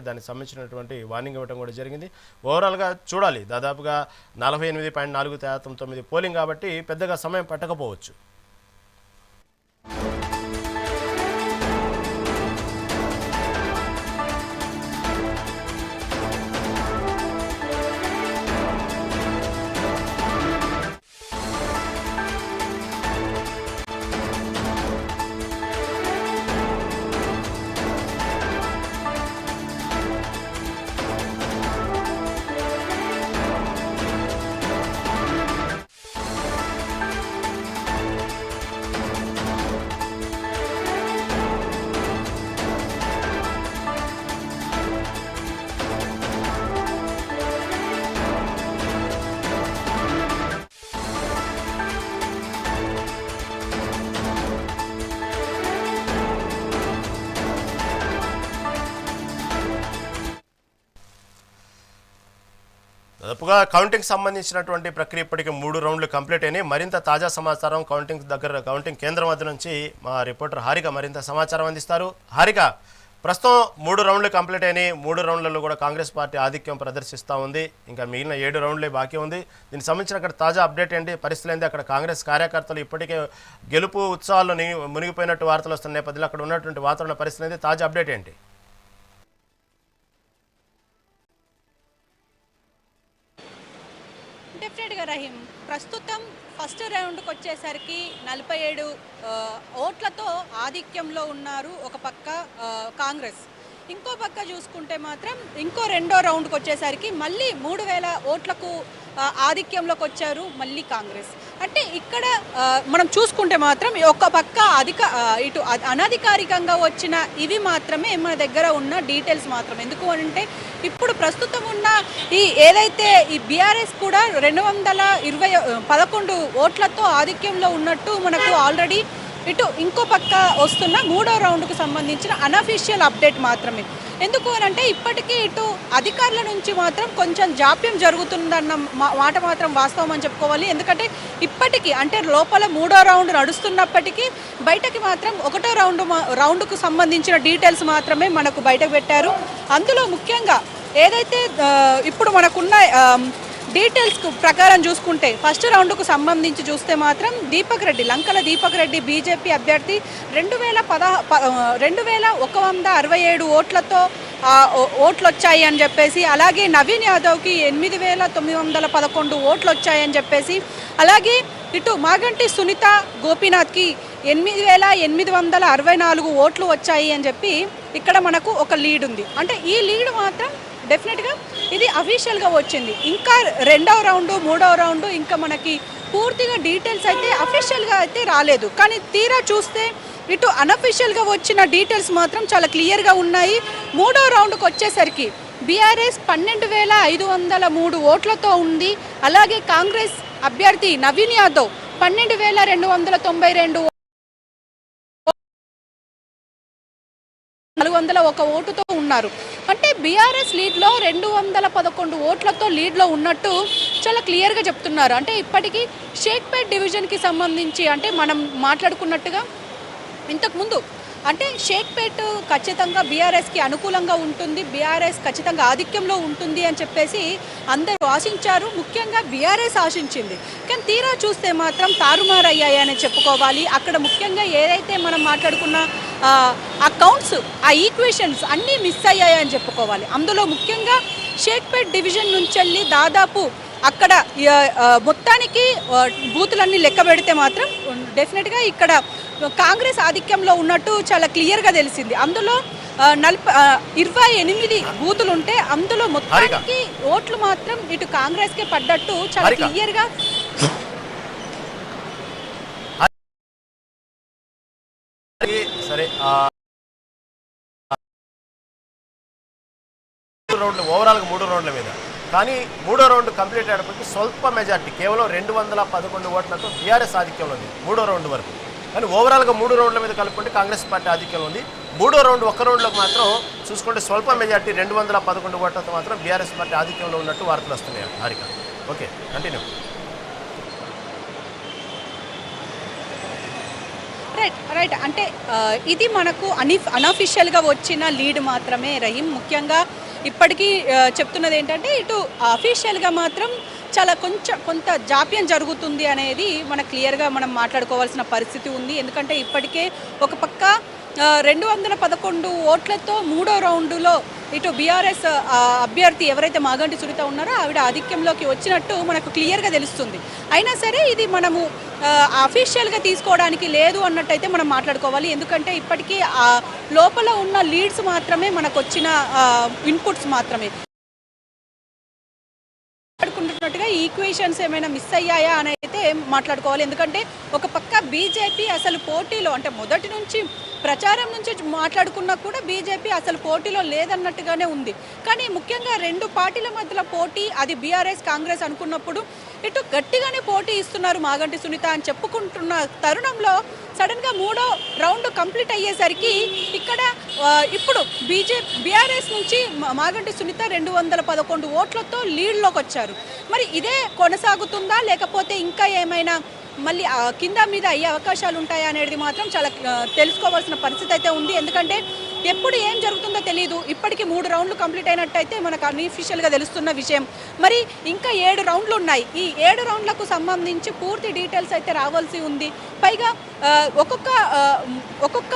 దానికి సంబంధించినటువంటి వార్నింగ్ ఇవ్వడం కూడా జరిగింది. ఓవరాల్గా చూడాలి. దాదాపుగా నలభై ఎనిమిది పాయింట్ నాలుగు శాతం తొమ్మిది పోలింగ్ కాబట్టి పెద్దగా సమయం పట్టకపోవచ్చు. దాదాపుగా కౌంటింగ్ సంబంధించినటువంటి ప్రక్రియ ఇప్పటికి మూడు రౌండ్లు కంప్లీట్ అయినాయి. మరింత తాజా సమాచారం కౌంటింగ్ దగ్గర కౌంటింగ్ కేంద్రం వద్ద నుంచి మా రిపోర్టర్ హారిక మరింత సమాచారం అందిస్తారు. హారిక ప్రస్తుతం మూడు రౌండ్లు కంప్లీట్ అయినాయి. మూడు రౌండ్లలో కూడా కాంగ్రెస్ పార్టీ ఆధిక్యం ప్రదర్శిస్తూ ఉంది. ఇంకా మిగిలిన ఏడు రౌండ్లే బాకీ ఉంది. దీనికి సంబంధించిన అక్కడ తాజా అప్డేట్ ఏంటి? పరిస్థితులు ఏంటి? అక్కడ కాంగ్రెస్ కార్యకర్తలు ఇప్పటికే గెలుపు ఉత్సవాల్లో మునిగిపోయినట్టు వార్తలు వస్తున్న నేపథ్యంలో అక్కడ ఉన్నటువంటి వాతావరణ పరిస్థితులు తాజా అప్డేట్ ఏంటి? డెఫినెట్గా రహీం. ప్రస్తుతం ఫస్ట్ రౌండ్కి వచ్చేసరికి నలభై ఏడు ఓట్లతో ఆధిక్యంలో ఉన్నారు ఒక పక్క కాంగ్రెస్. ఇంకో పక్క చూసుకుంటే మాత్రం ఇంకో రెండో రౌండ్కి వచ్చేసరికి మళ్ళీ మూడు వేల ఓట్లకు ఆధిక్యంలోకి వచ్చారు మళ్ళీ కాంగ్రెస్. అంటే ఇక్కడ మనం చూసుకుంటే మాత్రం ఒక పక్క అధిక ఇటు అనధికారికంగా వచ్చిన ఇవి మాత్రమే మన దగ్గర ఉన్న డీటెయిల్స్ మాత్రం. ఎందుకు అంటే ఇప్పుడు ప్రస్తుతం ఉన్న ఈ ఏదైతే ఈ బీఆర్ఎస్ కూడా రెండు వందల ఇరవై పదకొండు ఓట్లతో ఆధిక్యంలో ఉన్నట్టు మనకు ఆల్రెడీ ఇటు ఇంకో పక్క వస్తున్న మూడో రౌండ్కు సంబంధించిన అనఫీషియల్ అప్డేట్ మాత్రమే. ఎందుకు అని అంటే ఇప్పటికీ ఇటు అధికారుల నుంచి మాత్రం కొంచెం జాప్యం జరుగుతుందన్న మాట మాత్రం వాస్తవం అని చెప్పుకోవాలి. ఎందుకంటే ఇప్పటికీ అంటే లోపల మూడో రౌండ్ నడుస్తున్నప్పటికీ బయటకి మాత్రం ఒకటో రౌండ్ మా- రౌండ్కు సంబంధించిన డీటెయిల్స్ మాత్రమే మనకు బయటకు పెట్టారు. అందులో ముఖ్యంగా ఏదైతే ఇప్పుడు మనకున్న డీటెయిల్స్ ప్రకారం చూసుకుంటే ఫస్ట్ రౌండ్కు సంబంధించి చూస్తే మాత్రం దీపక్ రెడ్డి లంకల దీపక్ రెడ్డి బీజేపీ అభ్యర్థి రెండు వేల పదహ ప- రెండు వేల ఒక వంద అరవై ఏడు ఓట్లతో ఓ- ఓట్లు వచ్చాయి అని చెప్పేసి అలాగే నవీన్ యాదవ్కి ఎనిమిది వేల తొమ్మిది వందల పదకొండు ఓట్లు వచ్చాయని చెప్పేసి అలాగే ఇటు మాగంటి సునీత గోపీనాథ్కి ఎనిమిది వేల ఎనిమిది వందల అరవై నాలుగు ఓట్లు వచ్చాయి అని చెప్పి ఇక్కడ మనకు ఒక లీడ్ ఉంది. అంటే ఈ లీడ్ మాత్రం డెఫినెట్గా ఇది అఫీషియల్గా వచ్చింది. ఇంకా రెండవ రౌండ్ మూడవ రౌండ్ ఇంకా మనకి పూర్తిగా డీటెయిల్స్ అయితే అఫీషియల్గా అయితే రాలేదు. కానీ తీరా చూస్తే ఇటు అనఫీషియల్గా వచ్చిన డీటెయిల్స్ మాత్రం చాలా క్లియర్గా ఉన్నాయి. మూడో రౌండ్కి వచ్చేసరికి బీఆర్ఎస్ పన్నెండు వేల ఐదు వందల మూడు ఓట్లతో ఉంది. అలాగే కాంగ్రెస్ అభ్యర్థి నవీన్ యాదవ్ పన్నెండు వేల రెండు వందల తొంభై రెండు నాలుగు వందల ఒక ఓటుతో ఉన్నారు. అంటే బీఆర్ఎస్ లీడ్లో రెండు వందల పదకొండు ఓట్లతో లీడ్లో ఉన్నట్టు చాలా క్లియర్గా చెప్తున్నారు. అంటే ఇప్పటికీ షేక్పేట్ డివిజన్కి సంబంధించి అంటే మనం మాట్లాడుకున్నట్టుగా ఇంతకుముందు అంటే షేక్పేట్ ఖచ్చితంగా బీఆర్ఎస్కి అనుకూలంగా ఉంటుంది బీఆర్ఎస్ ఖచ్చితంగా ఆధిక్యంలో ఉంటుంది అని చెప్పేసి అందరూ ఆశించారు. ముఖ్యంగా బీఆర్ఎస్ ఆశించింది. కానీ తీరా చూస్తే మాత్రం తారుమారయ్యాయి అని చెప్పుకోవాలి. అక్కడ ముఖ్యంగా ఏదైతే మనం మాట్లాడుకున్న కౌంట్స్ ఆ ఈక్వేషన్స్ అన్నీ మిస్ అయ్యాయి అని చెప్పుకోవాలి. అందులో ముఖ్యంగా షేక్పేట్ డివిజన్ నుంచి వెళ్ళి దాదాపు అక్కడ మొత్తానికి బూతులన్నీ లెక్క పెడితే మాత్రం డెఫినెట్గా ఇక్కడ కాంగ్రెస్ ఆధిక్యంలో ఉన్నట్టు చాలా క్లియర్గా తెలిసింది. అందులో నలభై ఇరవై ఎనిమిది బూతులు ఉంటే అందులో మొత్తానికి ఓట్లు మాత్రం ఇటు కాంగ్రెస్కే పడ్డట్టు చాలా. క్లియర్గా సరే ఆ, మూడు రౌండ్లు ఓవరాల్గా మూడు రౌండ్ల మీద. కానీ మూడో రౌండ్ కంప్లీట్ అయ్యేటప్పటికి స్వల్ప మెజార్టీ కేవలం రెండు వందల పదకొండు ఓట్లతో బీఆర్ఎస్ ఆధిక్యంలో ఉంది మూడో రౌండ్ వరకు. కానీ ఓవరాల్గా మూడు రౌండ్ల మీద కలుపుకుంటే కాంగ్రెస్ పార్టీ ఆధిక్యంలో ఉంది. మూడో రౌండ్ ఒక్క రౌండ్లోకి మాత్రం చూసుకుంటే స్వల్ప మెజార్టీ రెండు వందల పదకొండు ఓట్లతో మాత్రం బీఆర్ఎస్ పార్టీ ఆధిక్యంలో ఉన్నట్టు వార్తలు వస్తున్నాయి. Harika. Okay continue. Right right. అంటే ఇది మనకు అని అనఫిషియల్గా వచ్చిన లీడ్ మాత్రమే రహీం. ముఖ్యంగా ఇప్పటికీ చెప్తున్నది ఏంటంటే ఇటు అఫీషియల్గా మాత్రం చాలా కొంచెం కొంత జాప్యం జరుగుతుంది అనేది మన క్లియర్గా మనం మాట్లాడుకోవాల్సిన పరిస్థితి ఉంది. ఎందుకంటే ఇప్పటికే ఒక పక్క రెండు వందల పదకొండు ఓట్లతో మూడో రౌండులో ఇటు బీఆర్ఎస్ అభ్యర్థి ఎవరైతే మాగంటి సునీత ఉన్నారో ఆవిడ ఆధిక్యంలోకి వచ్చినట్టు మనకు క్లియర్గా తెలుస్తుంది. అయినా సరే ఇది మనము అఫీషియల్గా తీసుకోవడానికి లేదు అన్నట్టయితే మనం మాట్లాడుకోవాలి. ఎందుకంటే ఇప్పటికీ లోపల ఉన్న లీడ్స్ మాత్రమే మనకు వచ్చిన ఇన్పుట్స్ మాత్రమే. చెప్పినట్టుగా ఈక్వేషన్స్ ఏమైనా మిస్ అయ్యాయా అని అయితే మాట్లాడుకోవాలి. ఎందుకంటే ఒక పక్క బీజేపీ అసలు పోటీలో అంటే మొదటి నుంచి ప్రచారం నుంచి మాట్లాడుకున్నా కూడా బీజేపీ అసలు పోటీలో లేదన్నట్టుగానే ఉంది. కానీ ముఖ్యంగా రెండు పార్టీల మధ్యలో పోటీ అది బీఆర్ఎస్ కాంగ్రెస్ అనుకున్నప్పుడు ఇటు గట్టిగానే పోటీ ఇస్తున్నారు మాగంటి సునీత అని చెప్పుకుంటున్న తరుణంలో సడన్గా మూడో రౌండ్ కంప్లీట్ అయ్యేసరికి ఇక్కడ ఇప్పుడు బీజే బీఆర్ఎస్ నుంచి మాగంటి సునీత రెండు వందల పదకొండు ఓట్లతో లీడ్లోకి వచ్చారు మరి ఇదే కొనసాగుతుందా? లేకపోతే ఇంకా ఏమైనా మళ్ళీ కింద మీద అయ్యే అవకాశాలు ఉంటాయా అనేది మాత్రం చాలా తెలుసుకోవాల్సిన పరిస్థితి అయితే ఉంది. ఎందుకంటే ఎప్పుడు ఏం జరుగుతుందో తెలియదు ఇప్పటికి మూడు రౌండ్లు కంప్లీట్ అయినట్టయితే మనకు అన్అఫీషియల్గా తెలుస్తున్న విషయం. మరి ఇంకా ఏడు రౌండ్లు ఉన్నాయి. ఈ ఏడు రౌండ్లకు సంబంధించి పూర్తి డీటెయిల్స్ అయితే రావాల్సి ఉంది. పైగా ఒక్కొక్క ఒక్కొక్క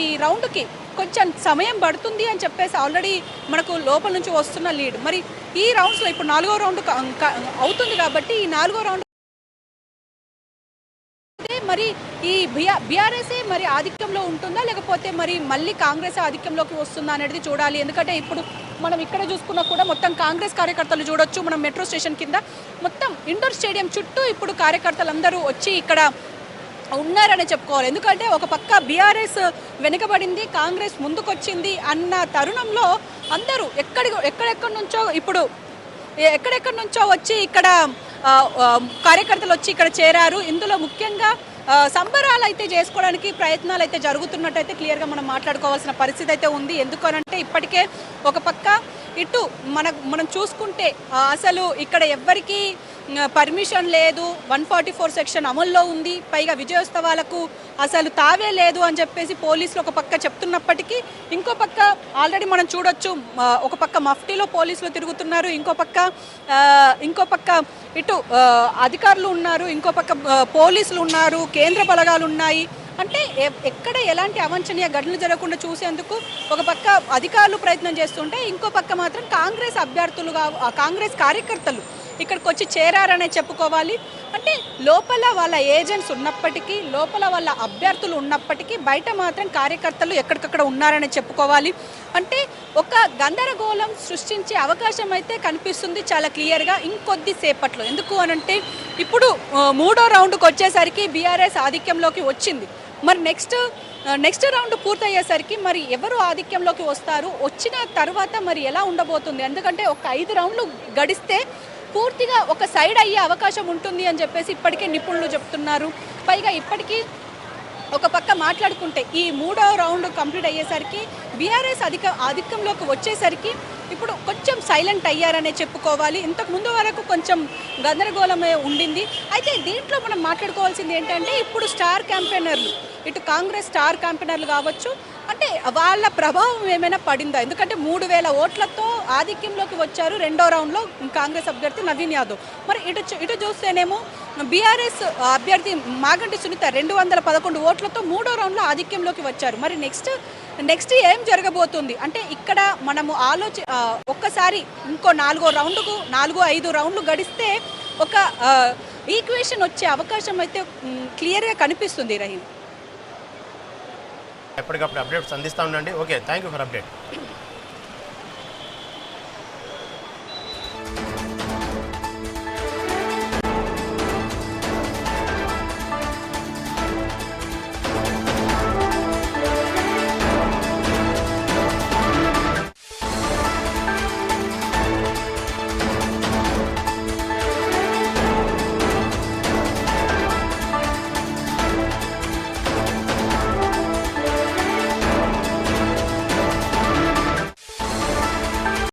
ఈ రౌండ్కి కొంచెం సమయం పడుతుంది అని చెప్పేసి ఆల్రెడీ మనకు లోపల నుంచి వస్తున్న లీడ్ మరి ఈ రౌండ్స్లో ఇప్పుడు నాలుగో రౌండ్ అవుతుంది కాబట్టి ఈ నాలుగో రౌండ్ మరి ఈ బీఆర్ఎస్ఏ మరి ఆధిక్యంలో ఉంటుందా? లేకపోతే మరి మళ్ళీ కాంగ్రెస్ ఆధిక్యంలోకి వస్తుందా అనేది చూడాలి. ఎందుకంటే ఇప్పుడు మనం ఇక్కడ చూసుకున్నా కూడా మొత్తం కాంగ్రెస్ కార్యకర్తలు చూడొచ్చు. మనం మెట్రో స్టేషన్ కింద మొత్తం ఇండోర్ స్టేడియం చుట్టూ ఇప్పుడు కార్యకర్తలు అందరూ వచ్చి ఇక్కడ ఉన్నారని చెప్పుకోవాలి. ఎందుకంటే ఒక పక్క బీఆర్ఎస్ వెనుకబడింది కాంగ్రెస్ ముందుకొచ్చింది అన్న తరుణంలో అందరూ ఎక్కడి ఎక్కడెక్కడి నుంచో ఇప్పుడు ఎక్కడెక్కడి నుంచో వచ్చి ఇక్కడ కార్యకర్తలు వచ్చి ఇక్కడ చేరారు. ఇందులో ముఖ్యంగా సంబరాలు అయితే చేసుకోవడానికి ప్రయత్నాలు అయితే జరుగుతున్నట్టయితే క్లియర్గా మనం మాట్లాడుకోవాల్సిన పరిస్థితి అయితే ఉంది. ఎందుకనంటే ఇప్పటికే ఒక పక్క ఇటు మన మనం చూసుకుంటే అసలు ఇక్కడ ఎవ్వరికీ పర్మిషన్ లేదు. వన్ ఫార్టీ ఫోర్ సెక్షన్ అమల్లో ఉంది. పైగా విజయోత్సవాలకు అసలు తావే లేదు అని చెప్పేసి పోలీసులు ఒక పక్క చెప్తున్నప్పటికీ ఇంకో పక్క ఆల్రెడీ మనం చూడొచ్చు ఒక పక్క మఫ్టీలో పోలీసులు తిరుగుతున్నారు. ఇంకో పక్క ఇంకో పక్క ఇటు అధికారులు ఉన్నారు. ఇంకో పక్క పోలీసులు ఉన్నారు. కేంద్ర బలగాలు ఉన్నాయి. అంటే ఎక్కడ ఎలాంటి అవాంఛనీయ ఘటనలు జరగకుండా చూసేందుకు ఒక పక్క అధికారులు ప్రయత్నం చేస్తుంటే ఇంకో పక్క మాత్రం కాంగ్రెస్ అభ్యర్థులుగా ఆ, కాంగ్రెస్ కార్యకర్తలు ఇక్కడికి వచ్చి చేరారనే చెప్పుకోవాలి. అంటే లోపల వాళ్ళ ఏజెంట్స్ ఉన్నప్పటికీ లోపల వాళ్ళ అభ్యర్థులు ఉన్నప్పటికీ బయట మాత్రం కార్యకర్తలు ఎక్కడికక్కడ ఉన్నారని చెప్పుకోవాలి. అంటే ఒక గందరగోళం సృష్టించే అవకాశం అయితే కనిపిస్తుంది చాలా క్లియర్గా ఇంకొద్ది సేపట్లో. ఎందుకు అనంటే ఇప్పుడు మూడో రౌండ్కి వచ్చేసరికి బీఆర్ఎస్ ఆధిక్యంలోకి వచ్చింది. మరి నెక్స్ట్ నెక్స్ట్ రౌండ్ పూర్తయ్యేసరికి మరి ఎవరు ఆధిక్యంలోకి వస్తారు? వచ్చిన తర్వాత మరి ఎలా ఉండబోతుంది? ఎందుకంటే ఒక ఐదు రౌండ్లు గడిస్తే పూర్తిగా ఒక సైడ్ అయ్యే అవకాశం ఉంటుంది అని చెప్పేసి ఇప్పటికే నిపుణులు చెప్తున్నారు. పైగా ఇప్పటికీ ఒక పక్క మాట్లాడుకుంటే ఈ మూడో రౌండ్ కంప్లీట్ అయ్యేసరికి బీఆర్ఎస్ అధిక ఆధిక్యంలోకి వచ్చేసరికి ఇప్పుడు కొంచెం సైలెంట్ అయ్యారనే చెప్పుకోవాలి. ఇంతకు ముందు వరకు కొంచెం గందరగోళమే ఉండింది. అయితే దీంట్లో మనం మాట్లాడుకోవాల్సింది ఏంటంటే ఇప్పుడు స్టార్ క్యాంపెయినర్లు ఇటు కాంగ్రెస్ స్టార్ క్యాంపెనర్లు కావచ్చు అంటే వాళ్ళ ప్రభావం ఏమైనా పడిందా? ఎందుకంటే మూడు వేల ఓట్లతో ఆధిక్యంలోకి వచ్చారు రెండో రౌండ్లో కాంగ్రెస్ అభ్యర్థి నవీన్ యాదవ్. మరి ఇటు చూ- ఇటు చూస్తేనేమో బీఆర్ఎస్ అభ్యర్థి మాగంటి సునీత రెండు వందల పదకొండు ఓట్లతో మూడో రౌండ్లో ఆధిక్యంలోకి వచ్చారు. మరి నెక్స్ట్ నెక్స్ట్ ఏం జరగబోతుంది? అంటే ఇక్కడ మనము ఆలోచి ఒక్కసారి ఇంకో నాలుగో రౌండ్కు నాలుగో ఐదు రౌండ్లు గడిస్తే ఒక ఈక్వేషన్ వచ్చే అవకాశం అయితే క్లియర్గా కనిపిస్తుంది రహీం. ఎప్పటికప్పుడు అప్డేట్స్ అందిస్తూ ఉండండి. Okay thank you for update.